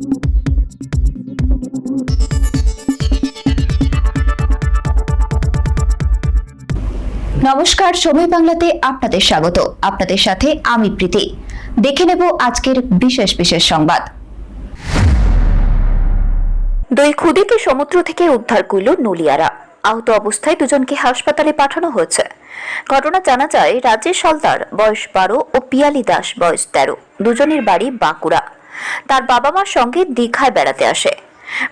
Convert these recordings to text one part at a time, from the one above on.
নমস্কার সময় বাংলাতে আপনাদের স্বাগত। আপনাদের সাথে আমি প্রীতি। দেখে নেব আজকের বিশেষ বিশেষ সংবাদ। দুই খুদিকে সমুদ্র থেকে উদ্ধার করল নলিয়ারা। আহত অবস্থায় দুজনকে হাসপাতালে পাঠানো হয়েছে। ঘটনা জানা যায়, রাজেশ সলদার বয়স বারো, ও পিয়ালি দাস, বয়স তেরো। দুজনের বাড়ি বাঁকুড়া। তার বাবা মার সঙ্গে দীঘায় বেড়াতে আসে।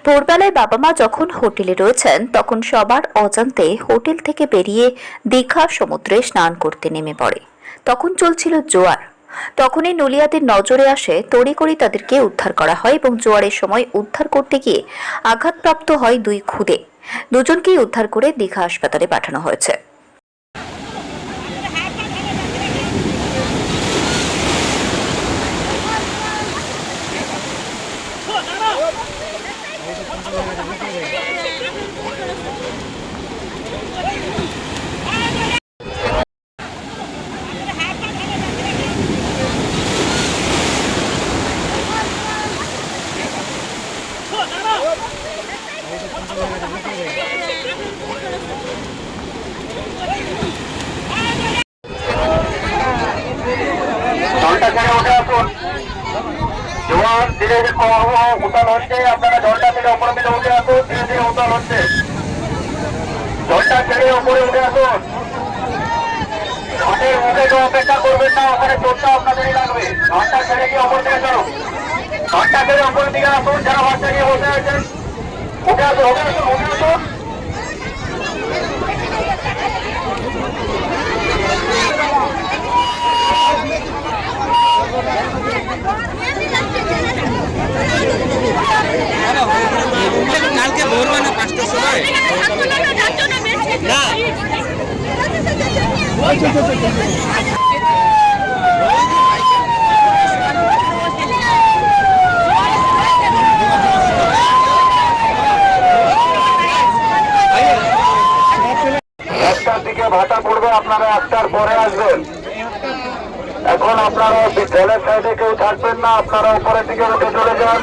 ভোরবেলায় বাবা মা যখন হোটেলে রয়েছেন, তখন সবার অজান্তে হোটেল থেকে বেরিয়ে দীঘা সমুদ্রে স্নান করতে নেমে পড়ে। তখন চলছিল জোয়ার। তখনই নলিয়াদের নজরে আসে, তড়িঘড়ি তাদেরকে উদ্ধার করা হয় এবং জোয়ারের সময় উদ্ধার করতে গিয়ে আঘাতপ্রাপ্ত হয় দুই খুদে। দুজনকেই উদ্ধার করে দীঘা হাসপাতালে পাঠানো হয়েছে। জলটা ছেড়ে উঠে আসুন। জোয়ার ধীরে ধীরে কম উতাল হচ্ছে, আপনারা জলটা ছেড়ে উপরে দিকে উঠে আসুন, ধীরে ধীরে উতাল হচ্ছে। জলটা ছেড়ে উপরে উঠে আসুন। ঘাটের মুখে কেউ অপেক্ষা করবেন না, ওখানে ওপর দিকে চলো ঘণ্টা ছেড়ে উপরের দিকে আসুন, যারা বাচ্চা নিয়ে বসে আছেন। উঠে আসুন উঠে আসুন উঠে আসুন কালকে ভোরবেলা পাঁচটার সময় না ভাটা পড়বে, আপনারা একটার পরে আসবেন। এখন আপনারা জলের সাইডে কেউ থাকবেন না, আপনারা উপরের দিকে উঠে চলে যান,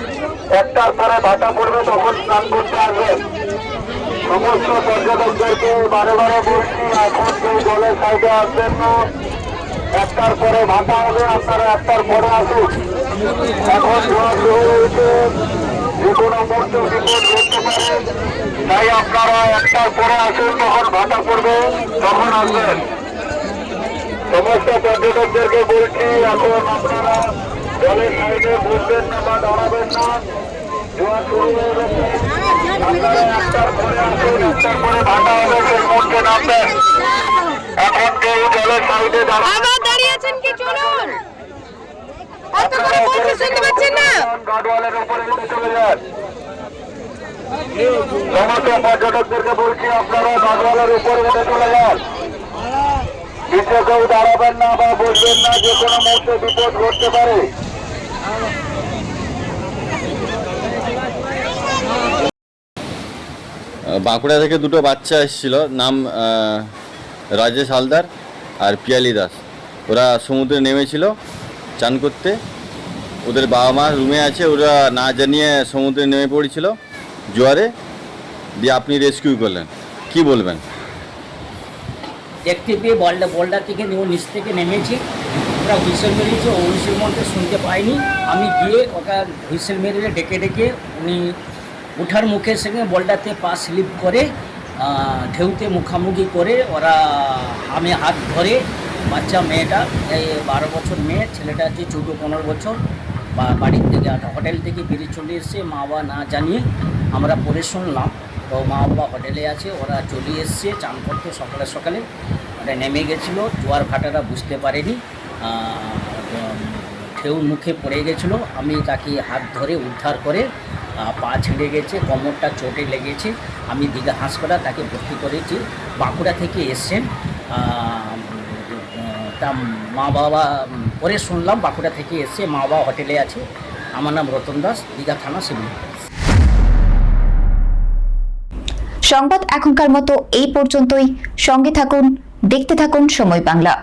একটার পরে ভাটা পড়বে, তখন স্নান করতে আসবেন। সমস্ত পর্যটকদেরকে বারে বারে বলছি, এখন কেউ জলের সাইডে আসবেন না। একটার পরে ভাটা হবে, আপনারা একটার পরে আসুন। এখন শুরু হয়েছে যে পারে তাই আপনারা একটার পরে আসুন তখন ভাটা পড়বে তখন আসবেন সমস্ত পর্যটকদেরকে বলছি এখন আপনারা জলের সাইডে বসবেন না বা দাঁড়াবেন না জোয়ার শুরু হয়ে গেছে আপনারা একটার পরে আসুন একটার পরে ভাটা হবে সেই মুহূর্তে নামবেন এখন কেউ জলের সাইডে দাঁড়াবেন আবার দাঁড়িয়ে আছেন কি? চলুন। অত করে বলতে শুনতে পাচ্ছেন না? গার্ডওয়ালের উপরে উঠে চলে যান। সমস্ত পর্যটকদেরকে বলছি আপনারা গার্ডওয়ালের উপরে উঠে চলে যান। নিচে কেউ দাঁড়াবেন না বা বসবেন না যে কোনো মুহূর্তে বিপদ ঘটতে পারে। বাঁকুড়া থেকে দুটো বাচ্চা এসেছিল। নাম রাজেশ হালদার আর পিয়ালি দাস। ওরা সমুদ্রে নেমেছিল। চান করতে। ওদের বাবা মা রুমে আছে, ওরা না জানিয়ে সমুদ্রে নেমে পড়েছিল জোয়ারে। দিয়ে আপনি রেস্কিউ করলেন। কি বলবেন? দেখতে পেয়ে বলটা বলটা থেকে ও নিচ থেকে নেমেছে। ওরা হুইসেল মেরেছে, ও হুইসেল মধ্যে শুনতে পাইনি আমি গিয়ে ওটা হুইসেল মেরে ডেকে ডেকে উনি উঠার মুখের সঙ্গে বলটাতে পা স্লিপ করে ঢেউতে মুখামুখি করে ওরা আমি হাত ধরে বাচ্চা মেয়েটা, এই বারো বছর মেয়ে, ছেলেটা হচ্ছে চৌদ্দ পনেরো বছর। বাড়ির থেকে, হোটেল থেকে বেরিয়ে চলে এসছে। মা বাবা না জানিয়ে আমরা পরে শুনলাম। তো মা বাবা হোটেলে আছে, ওরা চলে এসছে, চান করতে সকালে সকালে। ওটা নেমে গেছিল, জোয়ার ভাটারা বুঝতে পারেনি। ঢেউ মুখে পড়ে গেছিল। আমি তাকে হাত ধরে উদ্ধার করে পা ছিঁড়ে গেছে, কোমরটা চোটে লেগেছে। আমি দীঘা হাসপাতাল তাকে ভর্তি করেছি। বাঁকুড়া থেকে এসছেন। তা মা বাবা পরে শুনলাম বাঁকুড়া থেকে এসে মা বাবা হোটেলে আছে। আমার নাম রতন দাস, দীঘা থানা সিভিল। সংবাদ এখনকার মতো এই পর্যন্তই। সঙ্গে থাকুন, দেখতে থাকুন সময় বাংলা।